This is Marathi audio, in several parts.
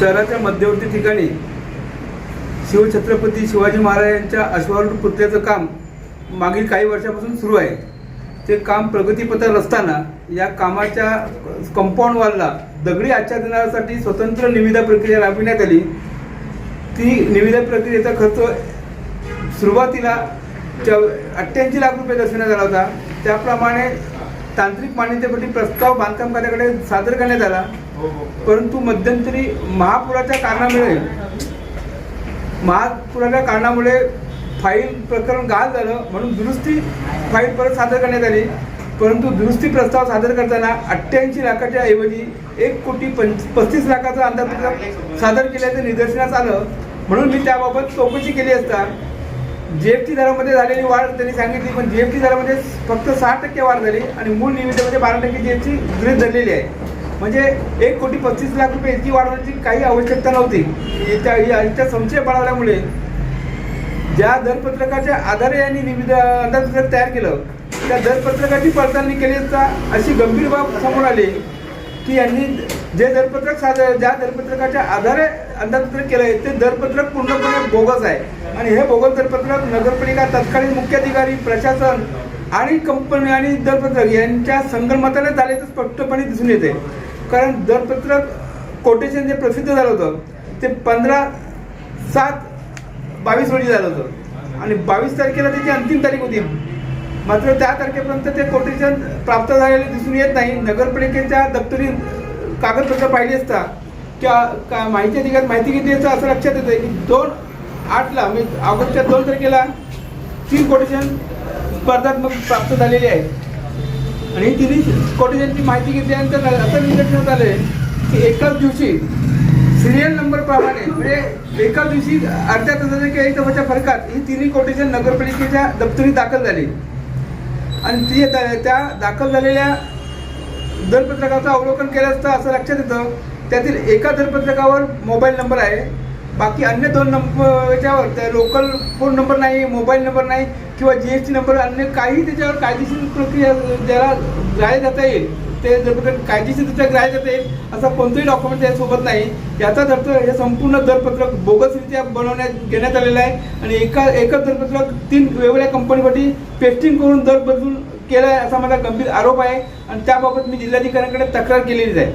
शहराच्या मध्यवर्ती ठिकाणी शिवछत्रपती शिवाजी महाराजांच्या अश्वारूढ पुतळ्याचं काम मागील काही वर्षापासून सुरू आहे. ते काम प्रगतीपथावर असताना या कामाच्या कंपाऊंड वॉलला दगडी आच्छादनासाठी स्वतंत्र निविदा प्रक्रिया राबविण्यात आली. ती निविदा प्रक्रियेचा खर्च सुरुवातीला अठ्ठ्याऐंशी लाख रुपये दर्शवण्यात आला होता. त्याप्रमाणे तांत्रिक मान्यतेसाठी प्रस्ताव बांधकाम खात्याकडे सादर करण्यात आला. परंतु मध्यंतरी महापुराच्या कारणामुळे महापुराच्या कारणामुळे फाईल प्रकरण गाळ झालं म्हणून दुरुस्ती फाईल परत सादर करण्यात आली. परंतु दुरुस्ती प्रस्ताव सादर करताना अठ्ठ्याऐंशी लाखाच्या ऐवजी एक कोटी पंच पस्तीस लाखाचा अंदाजपत्रक सादर केल्याचं निदर्शनास आलं. म्हणून मी त्याबाबत चौकशी केली असता जीएसटी दरामध्ये झालेली वाढ त्यांनी सांगितली पण जीएसटी दरामध्ये फक्त सहा टक्के वाढ झाली आणि मूळ निविदेमध्ये बारा टक्के जीएसटी गृहित धरलेली आहे. म्हणजे एक कोटी पस्तीस लाख रुपये इतकी वाढवण्याची काही आवश्यकता नव्हती. याच्या याच्या संशय बाळगल्यामुळे ज्या दरपत्रकाच्या आधारे यांनी निविद अंदाजपत्रक तयार केलं त्या दरपत्रकाची पडताळणी केली असता अशी गंभीर बाब समोर आली की यांनी जे दरपत्रक सादर ज्या दरपत्रकाच्या आधारे अंदाजपत्रक केलं आहे ते दरपत्रक पूर्णपणे बोगस आहे. आणि हे बोगस नगरपालिका तत्कालीन मुख्याधिकारी प्रशासन आणि कंपनी आणि दरपत्रक यांच्या संगणमताने झाल्याचं स्पष्टपणे दिसून येते. कारण दरपत्रक कोटेशन जे प्रसिद्ध झालं होतं ते पंधरा सात बावीस रोजी झालं होतं. आणि बावीस तारखेला त्याची अंतिम तारीख होती. मात्र त्या तारखेपर्यंत ते कोटेशन प्राप्त झालेले दिसून येत नाही. नगरपालिकेच्या दप्तरी कागदपत्र पाहिली असता किंवा का माहिती अधिकार माहिती घेतली असं लक्षात येतं की दोन आठला म्हणजे ऑगस्टच्या दोन तारखेला तीन कोटेशन स्पर्धात्मक प्राप्त झालेली आहे आणि तिन्ही कोटेशनची माहिती घेतल्यानंतर असं निदर्शनात आलं की एकाच दिवशी सिरियल नंबर प्रमाणे म्हणजे एका दिवशी अर्ध्या तासाच्या किंवा एक तासाच्या फरकात ही तिन्ही कोटेशन नगरपालिकेच्या दप्तरी दाखल झाली. आणि ती त्या दाखल झालेल्या दरपत्रकाचं अवलोकन केलं असता असं लक्षात येतं त्यातील एका दरपत्रकावर मोबाईल नंबर आहे. बाकी अन्य दोन नंबर याच्यावर त्या लोकल फोन नंबर नाही मोबाईल नंबर नाही किंवा जी एस टी नंबर अन्य काही त्याच्यावर कायदेशीर प्रक्रिया ज्याला ग्राह्य जाता येईल ते दरपत्रक कायदेशीररित्या ग्राह्य जाता येईल असा कोणतंही डॉक्युमेंट त्यासोबत नाही. याचाच अर्थ हे संपूर्ण दरपत्रक बोगसरित्या बनवण्यात घेण्यात आलेलं आहे. आणि एका एकच दरपत्रक तीन वेगवेगळ्या कंपनीसाठी पेस्टिंग करून दर बदलून केला आहे असा माझा गंभीर आरोप आहे. आणि त्याबाबत मी जिल्हाधिकाऱ्यांकडे तक्रार केलेलीच आहे.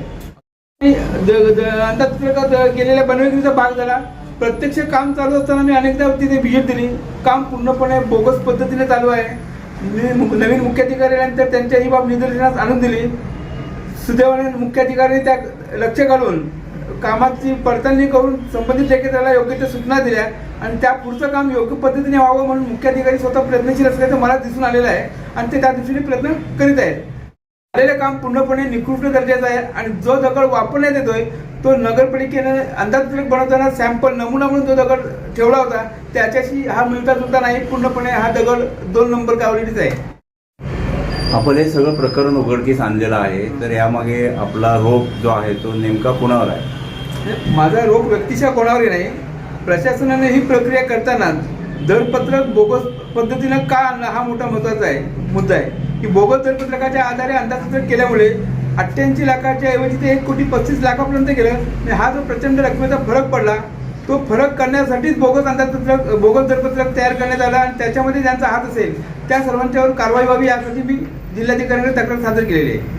द- द- अंदाजपत्रकात गेलेल्या बनवणुकीचा भाग झाला. प्रत्यक्ष काम चालू असताना मी अनेकदा तिथे व्हिजिट दिली. काम पूर्णपणे बोगस पद्धतीने चालू आहे. मु- नवीन मुख्याधिकाऱ्यानंतर त्यांच्या ही बाब निदर्शनास आणून दिली. सुदैवाने मुख्याधिकाऱ्यांनी त्या लक्ष घालून कामाची पडताळणी करून संबंधित ठेकेदाराला योग्य त्या सूचना दिल्या आणि त्या पुढचं काम योग्य पद्धतीने व्हावं म्हणून मुख्याधिकारी स्वतः प्रयत्नशील असल्याचं मला दिसून आलेलं आहे. आणि ते त्या दृष्टीने प्रयत्न करीत आहेत. झालेलं काम पूर्णपणे निकृष्ट दर्जाचं आहे आणि जो दगड वापरण्यात येतोय तो नगरपालिकेने अंदाजपत्रक बनवताना सॅम्पल नमुना म्हणून जो दगड ठेवला होता त्याच्याशी हा मिळता जुळता नाही. पूर्णपणे हा दगड दोन नंबर क्वालिटीच आहे. आपण हे सगळं प्रकरण उघडकीस आणलेलं आहे. तर यामागे आपला रोग जो आहे तो नेमका कुणावर आहे? माझा रोग व्यक्तीच्या कोणावरही नाही. प्रशासनाने ही प्रक्रिया करताना दरपत्रक बोगस पद्धतीनं का आणणं हा मोठा महत्त्वाचा आहे मुद्दा आहे. की बोगस दरपत्रकाच्या आधारे अंदाजपत्रक केल्यामुळे अठ्ठ्याऐंशी लाखाच्या ऐवजी ते एक कोटी पस्तीस लाखापर्यंत गेलं. आणि हा जो प्रचंड रकमेचा फरक पडला तो फरक करण्यासाठीच बोगस अंदाजपत्रक बोगस दरपत्रक तयार करण्यात आला आणि त्याच्यामध्ये ज्यांचा हात असेल त्या सर्वांच्यावर कारवाई व्हावी यासाठी मी जिल्हाधिकाऱ्यांकडे तक्रार सादर केलेली आहे.